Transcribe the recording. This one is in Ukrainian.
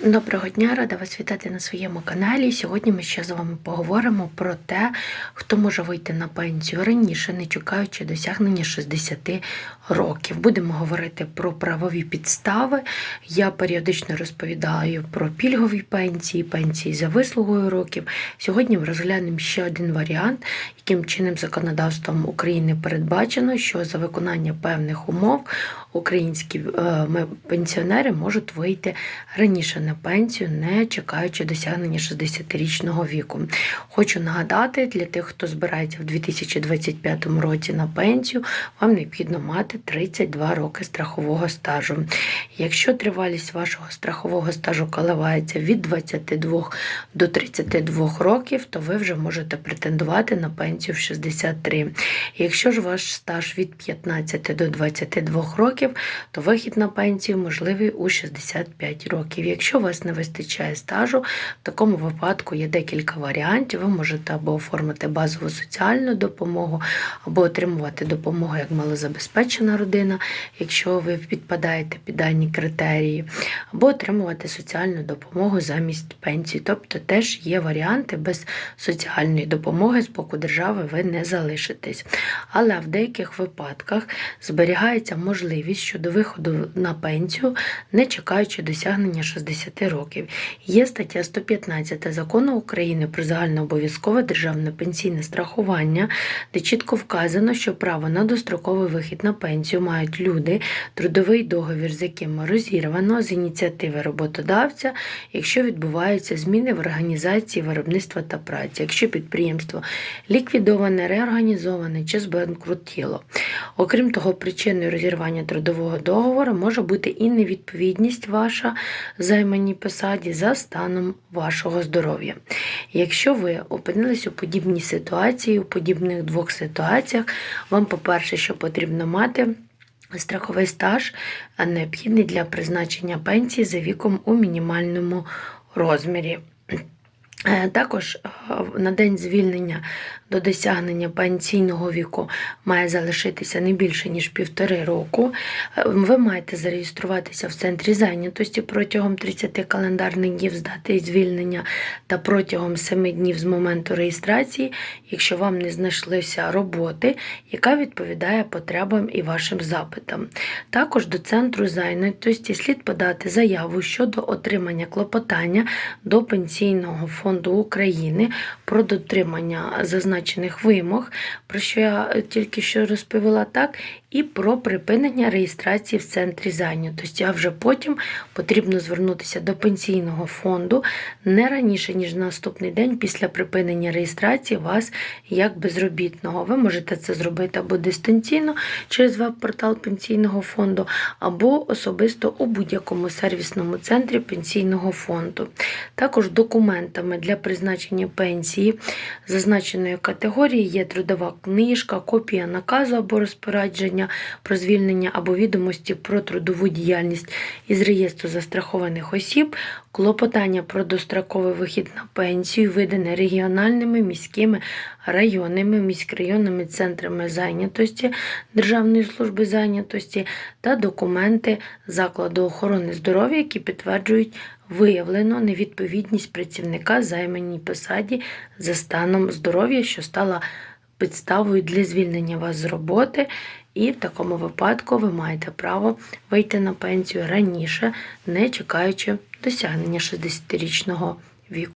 Доброго дня, рада вас вітати на своєму каналі. Сьогодні ми ще з вами поговоримо про те, хто може вийти на пенсію раніше, не чекаючи досягнення 60 років. Будемо говорити про правові підстави. Я періодично розповідаю про пільгові пенсії, пенсії за вислугою років. Сьогодні ми розглянемо ще один варіант, яким чинним законодавством України передбачено, що за виконання певних умов українські е, пенсіонери можуть вийти раніше на пенсію, не чекаючи досягнення 60-річного віку. Хочу нагадати для тих, хто збирається в 2025 році на пенсію, вам необхідно мати 32 роки страхового стажу. Якщо тривалість вашого страхового стажу коливається від 22 до 32 років, то ви вже можете претендувати на пенсію в 63. Якщо ж ваш стаж від 15 до 22 років, то вихід на пенсію можливий у 65 років. Якщо у вас не вистачає стажу, в такому випадку є декілька варіантів. Ви можете або оформити базову соціальну допомогу, або отримувати допомогу як малозабезпечена родина, якщо ви підпадаєте під дані критерії, або отримувати соціальну допомогу замість пенсії. Тобто теж є варіанти без соціальної допомоги з боку держави ви не залишитесь. Але в деяких випадках зберігається можливість щодо виходу на пенсію, не чекаючи досягнення 60 років. Є стаття 115 закону України про загальнообов'язкове державне пенсійне страхування, де чітко вказано, що право на достроковий вихід на пенсію мають люди, трудовий договір, з яким розірвано з ініціативи роботодавця, якщо відбуваються зміни в організації виробництва та праці, якщо підприємство ліквідоване, реорганізоване чи збанкрутіло. Окрім того, причиною розірвання трудового договору може бути і невідповідність ваша займаній посаді за станом вашого здоров'я. Якщо ви опинились у подібній ситуації, у подібних двох ситуаціях, вам, по-перше, що потрібно мати. Страховий стаж необхідний для призначення пенсії за віком у мінімальному розмірі. Е, Також е, на день звільнення до досягнення пенсійного віку має залишитися не більше ніж півтори року. Е, Ви маєте зареєструватися в центрі зайнятості протягом 30 календарних днів з дати звільнення та протягом 7 днів з моменту реєстрації, якщо вам не знайшлися роботи, яка відповідає потребам і вашим запитам. Також до центру зайнятості слід подати заяву щодо отримання клопотання до Пенсійного фонду України про дотримання зазначених вимог, про що я тільки що розповіла так, і про припинення реєстрації в центрі зайнятості. А вже потім потрібно звернутися до пенсійного фонду не раніше, ніж на наступний день після припинення реєстрації вас як безробітного. Ви можете це зробити або дистанційно через веб-портал пенсійного фонду, або особисто у будь-якому сервісному центрі пенсійного фонду. Також документами для призначення пенсії зазначеної категорії є трудова книжка, копія наказу або розпорядження про звільнення або відомості про трудову діяльність із реєстру застрахованих осіб, клопотання про достроковий вихід на пенсію, видане регіональними, міськими, районними, міськрайонними центрами зайнятості Державної служби зайнятості та документи закладу охорони здоров'я, які підтверджують виявлено невідповідність працівника займаній посаді за станом здоров'я, що стала підставою для звільнення вас з роботи, і в такому випадку ви маєте право вийти на пенсію раніше, не чекаючи досягнення 60-річного віку.